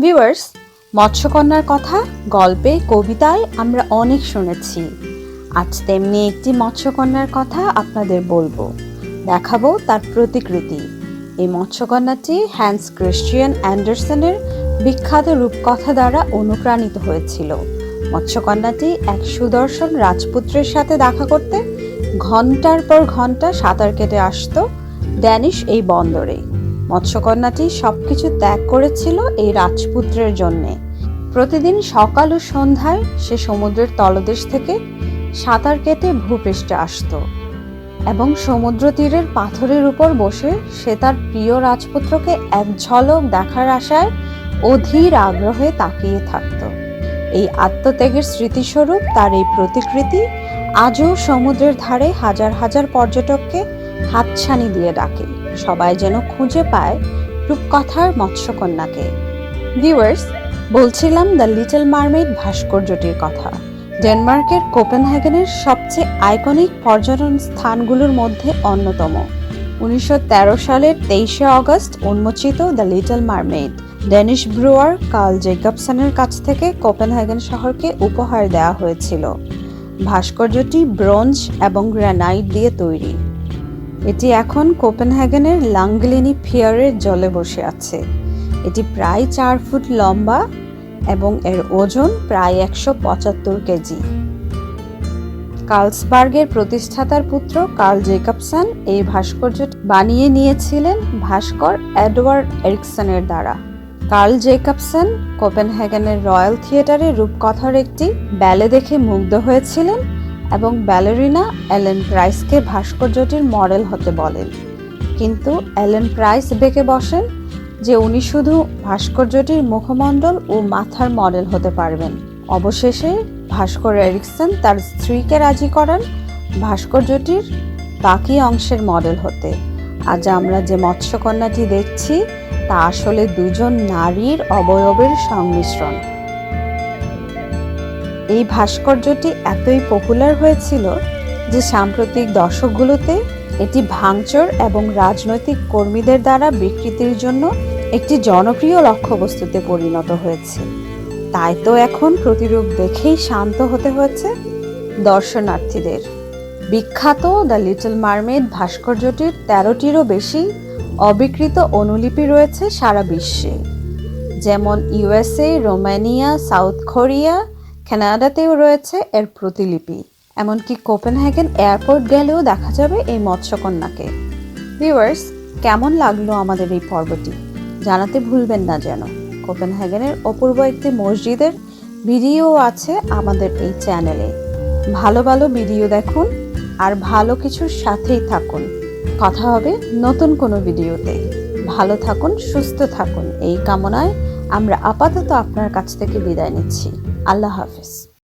Viewers মৎস্যকন্যার কথা, গল্পে, কবিতায় আমরা অনেক শুনেছি। আজ তেমনি একটি মৎস্যকন্যার কথা আপনাদের বলব। দেখাবো তার প্রতিকৃতি। এই মৎস্যকন্যাটি হ্যান্স ক্রিশ্চিয়ান অ্যান্ডারসনের বিখ্যাত রূপকথা দ্বারা অনুপ্রাণিত হয়েছিল। মৎস্যকন্যাটি এক সুদর্শন রাজপুত্রের সাথে দেখা করতে ঘণ্টার পর ঘণ্টা সাঁতার কেটে আসতো ড্যানিশ এই বন্দরে। মৎস্যকন্যাটি সবকিছু ত্যাগ করেছিল এই রাজপুত্রের জন্যে। প্রতিদিন সকাল ও সন্ধ্যায় সে সমুদ্রের তলদেশ থেকে সাঁতার কেটে ভূপৃষ্ঠে আসতো এবং সমুদ্র তীরের পাথরের উপর বসে সে তার প্রিয় রাজপুত্রকে এক ঝলক দেখার আশায় অধীর আগ্রহে তাকিয়ে থাকত। এই আত্মত্যাগের স্মৃতিস্বরূপ তার এই প্রতিকৃতি আজও সমুদ্রের ধারে হাজার হাজার পর্যটককে হাতছানি দিয়ে ডাকে। সবাই যেন খুঁজে পায় রূপকথার মৎস্যকন্যাকে। ভিউয়ার্স বলছিলাম দ্য লিটল মারমেড ভাস্কর্যটির কথা। ডেনমার্কের কোপেনহেগেনের সবচেয়ে আইকনিক পর্যটন স্থানগুলোর মধ্যে অন্যতম। উনিশশো তেরো সালের তেইশে অগস্ট উন্মোচিত the little mermaid Danish brewer Carl জেকবসনের কাছ থেকে কোপেনহেগেন শহরকে উপহার দেওয়া হয়েছিল। ভাস্কর্যটি ব্রোঞ্জ এবং গ্রানাইট দিয়ে তৈরি। এটি এখন কোপেনহেগেনের লাংগলিনি ফিয়ারের জলে বসে আছে। এটি প্রায় চার ফুট লম্বা এবং এর ওজন প্রায় একশো পঁচাত্তর কেজি। কার্লসবার্গের প্রতিষ্ঠাতার পুত্র কার্ল জেকবসন এই ভাস্কর্য বানিয়ে নিয়েছিলেন ভাস্কর এডওয়ার্ড এরিকসনের দ্বারা। কার্ল জেকবসন কোপেনহেগেনের রয়্যাল থিয়েটারে রূপকথার একটি ব্যালে দেখে মুগ্ধ হয়েছিলেন এবং ব্যালেরিনা অ্যালেন প্রাইসকে ভাস্কর্যটির মডেল হতে বলেন। কিন্তু অ্যালেন প্রাইস বেঁকে বসেন যে উনি শুধু ভাস্কর্যটির মুখমণ্ডল ও মাথার মডেল হতে পারবেন। অবশেষে ভাস্কর এরিকসন তার স্ত্রীকে রাজি করান ভাস্কর্যটির বাকি অংশের মডেল হতে। আজ আমরা যে মৎস্যকন্যাটি দেখছি, তা আসলে দুজন নারীর অবয়বের সংমিশ্রণ। এই ভাস্কর্যটি এতই পপুলার হয়েছিল যে সাম্প্রতিক দশকগুলোতে এটি ভাঙচুর এবং রাজনৈতিক কর্মীদের দ্বারা বিকৃতির জন্য একটি জনপ্রিয় লক্ষ্যবস্তুতে পরিণত হয়েছে। তাই তো এখন প্রতিরূপ দেখেই শান্ত হতে হয়েছে দর্শনার্থীদের। বিখ্যাত দ্য লিটল মারমেড ভাস্কর্যটির তেরোটিরও বেশি অবিকৃত অনুলিপি রয়েছে সারা বিশ্বে। যেমন ইউএসএ, রোমানিয়া, সাউথ কোরিয়া কানাডাতেও রয়েছে এর প্রতিলিপি, এমনকি কোপেনহেগেন এয়ারপোর্ট গেলেও দেখা যাবে এই মৎস্যকন্যাকে। ভিউয়ার্স, কেমন লাগল আমাদের এই পর্বটি? জানাতে ভুলবেন না যেন। কোপেনহেগেনের অপূর্ব একটি মসজিদের ভিডিও আছে আমাদের এই চ্যানেলে। ভালো ভালো ভিডিও দেখুন আর ভালো কিছুর সাথেই থাকুন। কথা হবে নতুন কোনো ভিডিওতে। ভালো থাকুন, সুস্থ থাকুন। এই কামনায় আমরা আপাতত আপনার কাছ থেকে বিদায় নিচ্ছি। আল্লাহ হাফিজ।